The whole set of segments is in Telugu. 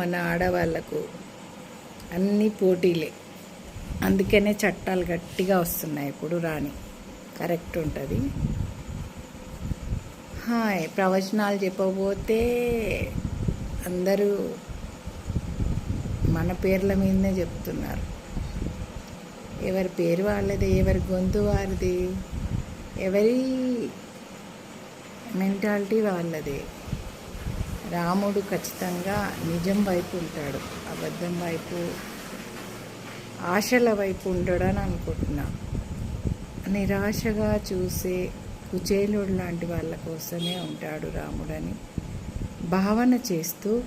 మన ఆడవాళ్ళకు అన్ని పోటీలే. అందుకనే చట్టాలు గట్టిగా వస్తున్నాయి ఇప్పుడు రాని. కరెక్ట్ ఉంటుంది. హాయ్ ప్రవచనాలు చెప్పబోతే అందరూ మన పేర్ల మీదనే చెప్తున్నారు. ఎవరి పేరు వాళ్ళది ఎవరి గొంతు వారిది ఎవరి మెంటాలిటీ వాళ్ళది. రాముడు ఖచ్చితంగా నిజం వైపు ఉంటాడు అబద్ధం వైపు ఆశల వైపు ఉండడని అనుకుంటున్నా. నిరాశగా చూసే కుచేలుడు లాంటి వాళ్ళ కోసమే ఉంటాడు రాముడని భావన చేస్తూ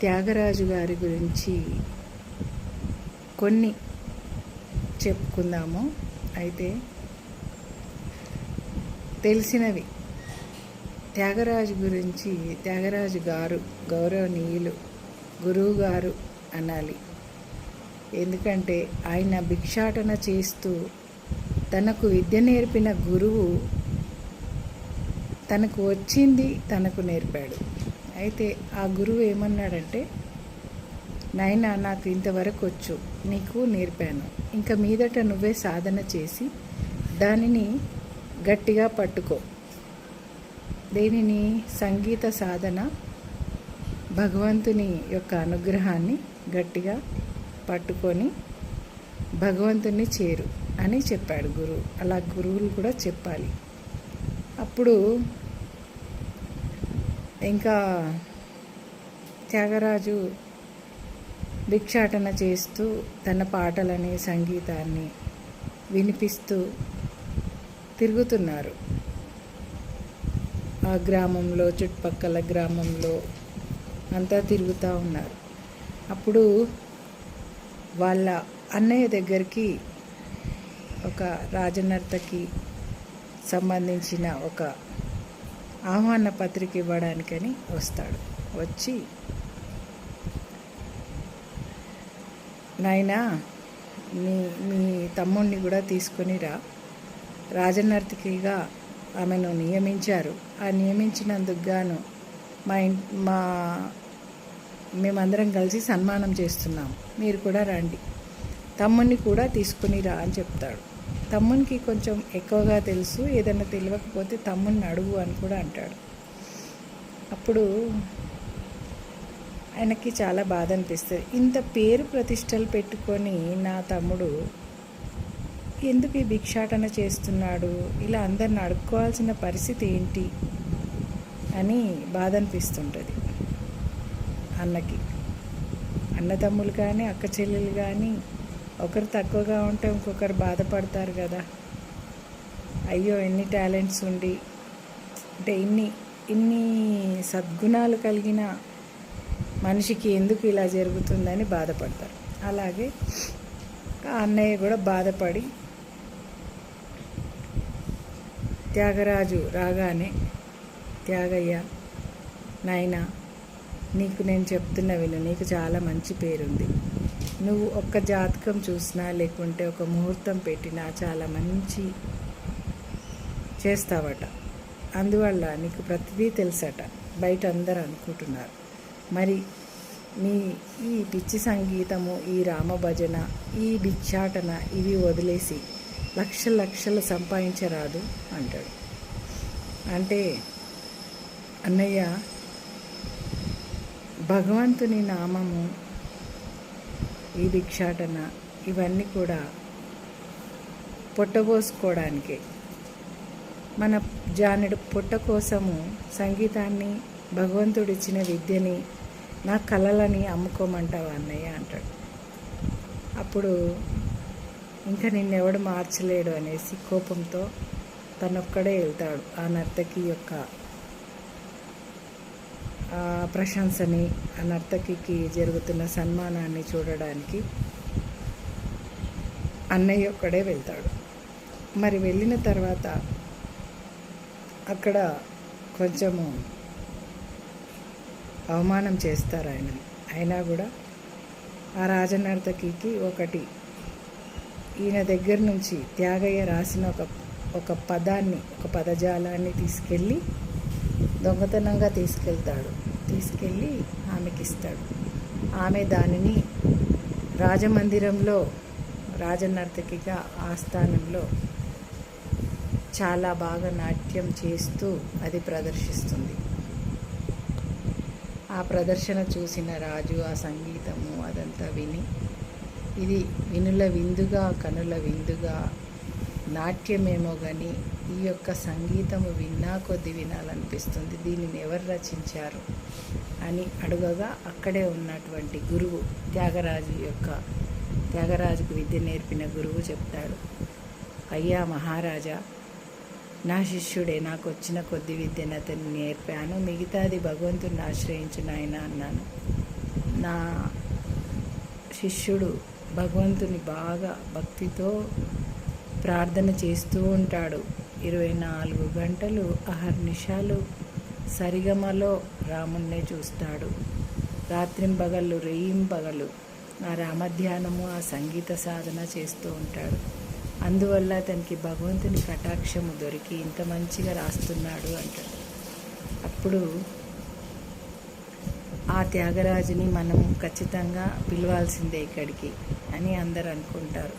త్యాగరాజు గారి గురించి కొన్ని చెప్పుకుందాము. అయితే తెలిసినవి త్యాగరాజు గురించి త్యాగరాజు గారు గౌరవనీయులు గురువు గారు అనాలి. ఎందుకంటే ఆయన భిక్షాటన చేస్తూ తనకు విద్య నేర్పిన గురువు తనకు వచ్చింది తనకు నేర్పాడు. అయితే ఆ గురువు ఏమన్నాడంటే నాయనా నాకు ఇంతవరకు వచ్చు. నీకు నేర్పాను. ఇంకా మీదట నువ్వే సాధన చేసి దానిని గట్టిగా పట్టుకో. దీనిని సంగీత సాధన భగవంతుని యొక్క అనుగ్రహాన్ని గట్టిగా పట్టుకొని భగవంతుని చేరు అని చెప్పాడు గురువు. అలా గురువులు కూడా చెప్పాలి. అప్పుడు ఇంకా త్యాగరాజు భిక్షాటన చేస్తూ తన పాటలని సంగీతాన్ని వినిపిస్తూ తిరుగుతున్నారు. ఆ గ్రామంలో చుట్టుపక్కల గ్రామంలో అంతా తిరుగుతూ ఉన్నారు. అప్పుడు వాళ్ళ అన్నయ్య దగ్గరికి ఒక రాజనర్తకి సంబంధించిన ఒక ఆహ్వాన పత్రిక ఇవ్వడానికని వస్తాడు. వచ్చి నాయనా మీ మీ తమ్ముడిని కూడా తీసుకొని రా. రాజనర్తకిగా ఆమెను నియమించారు. ఆ నియమించినందుకు గాను మా ఇం మా మేమందరం కలిసి సన్మానం చేస్తున్నాం. మీరు కూడా రండి. తమ్ముని కూడా తీసుకుని రా అని చెప్తాడు. తమ్మునికి కొంచెం ఎక్కువగా తెలుసు ఏదైనా తెలియకపోతే తమ్ముని అడుగు అని కూడా అంటాడు. అప్పుడు ఆయనకి చాలా బాధ అనిపిస్తుంది. ఇంత పేరు ప్రతిష్టలు పెట్టుకొని నా తమ్ముడు ఎందుకు ఈ భిక్షాటన చేస్తున్నాడు? ఇలా అందరిని అడుక్కోవాల్సిన పరిస్థితి ఏంటి? అని బాధ అనిపిస్తుంటుంది అన్నకి. అన్నతమ్ములు కానీ అక్క చెల్లెలు కానీ ఒకరు తక్కువగా ఉంటే ఇంకొకరు బాధపడతారు కదా. అయ్యో ఎన్ని టాలెంట్స్ ఉండి. అంటే ఇన్ని ఇన్ని సద్గుణాలు కలిగిన మనిషికి ఎందుకు ఇలా జరుగుతుందని బాధపడతారు. అలాగే అన్నయ్య కూడా బాధపడి త్యాగరాజు రాగానే త్యాగయ్య నాయనా నీకు నేను చెప్తున్న విను నీకు చాలా మంచి పేరుంది. నువ్వు ఒక్క జాతకం చూసినా లేకుంటే ఒక ముహూర్తం పెట్టినా చాలా మంచి చేస్తావట. అందువల్ల నీకు ప్రతిదీ తెలుసట బయట అందరు అనుకుంటున్నారు. మరి నీ ఈ పిచ్చి సంగీతము ఈ రామభజన ఈ భిక్షాటన ఇవి వదిలేసి లక్ష లక్షలు సంపాదించరాదు అంటాడు. అంటే అన్నయ్య భగవంతుని నామము ఈ భిక్షాటన ఇవన్నీ కూడా పొట్టబోసుకోవడానికే. మన జానుడు పుట్ట కోసము సంగీతాన్ని భగవంతుడిచ్చిన విద్యని నా కళలని అమ్ముకోమంటావా అన్నయ్య అంటాడు. అప్పుడు ఇంకా నిన్నెవడు మార్చలేడు అనేసి కోపంతో తనొక్కడే వెళ్తాడు ఆ నర్తకి యొక్క ప్రశంసని ఆ నర్తకికి జరుగుతున్న సన్మానాన్ని చూడడానికి అన్నయ్య ఒక్కడే వెళ్తాడు. మరి వెళ్ళిన తర్వాత అక్కడ కొంచెము అవమానం చేస్తారు ఆయన. అయినా కూడా ఆ రాజనర్తకికి ఒకటి ఈయన దగ్గర నుంచి త్యాగయ్య రాసిన ఒక ఒక పదాన్ని ఒక పదజాలాన్ని తీసుకెళ్ళి దొంగతనంగా తీసుకెళ్తాడు. తీసుకెళ్ళి ఆమెకి ఇస్తాడు ఆమె దానిని రాజమందిరంలో రాజనర్తకిగా ఆస్థానంలో చాలా బాగా నాట్యం చేస్తూ అది ప్రదర్శిస్తుంది. ఆ ప్రదర్శన చూసిన రాజు ఆ సంగీతము అదంతా విని ఇది వినుల విందుగా కనుల విందుగా నాట్యమేమో కానీ ఈ యొక్క సంగీతము విన్నా కొద్ది వినాలనిపిస్తుంది. దీనిని ఎవరు రచించారు అని అడుగగా అక్కడే ఉన్నటువంటి గురువు త్యాగరాజు యొక్క త్యాగరాజుకు విద్య నేర్పిన గురువు చెప్తాడు. అయ్యా మహారాజా నా శిష్యుడే నాకు వచ్చిన కొద్ది విద్యను అతన్ని నేర్పాను. మిగతాది భగవంతుని ఆశ్రయించిన ఆయన అన్నాను. నా శిష్యుడు భగవంతుని బాగా భక్తితో ప్రార్థన చేస్తూ ఉంటాడు. ఇరవై నాలుగు గంటలు అహర్నిషాలు సరిగమలో రాముణ్ణే చూస్తాడు. రాత్రింపగళ్ళు రేయింపగలు ఆ రామధ్యానము ఆ సంగీత సాధన చేస్తూ ఉంటాడు. అందువల్ల అతనికి భగవంతుని కటాక్షము దొరికి ఇంత మంచిగా రాస్తున్నాడు అంటాడు. అప్పుడు ఆ త్యాగరాజుని మనం ఖచ్చితంగా పిలవాల్సిందే ఇక్కడికి అని అందరు అనుకుంటారు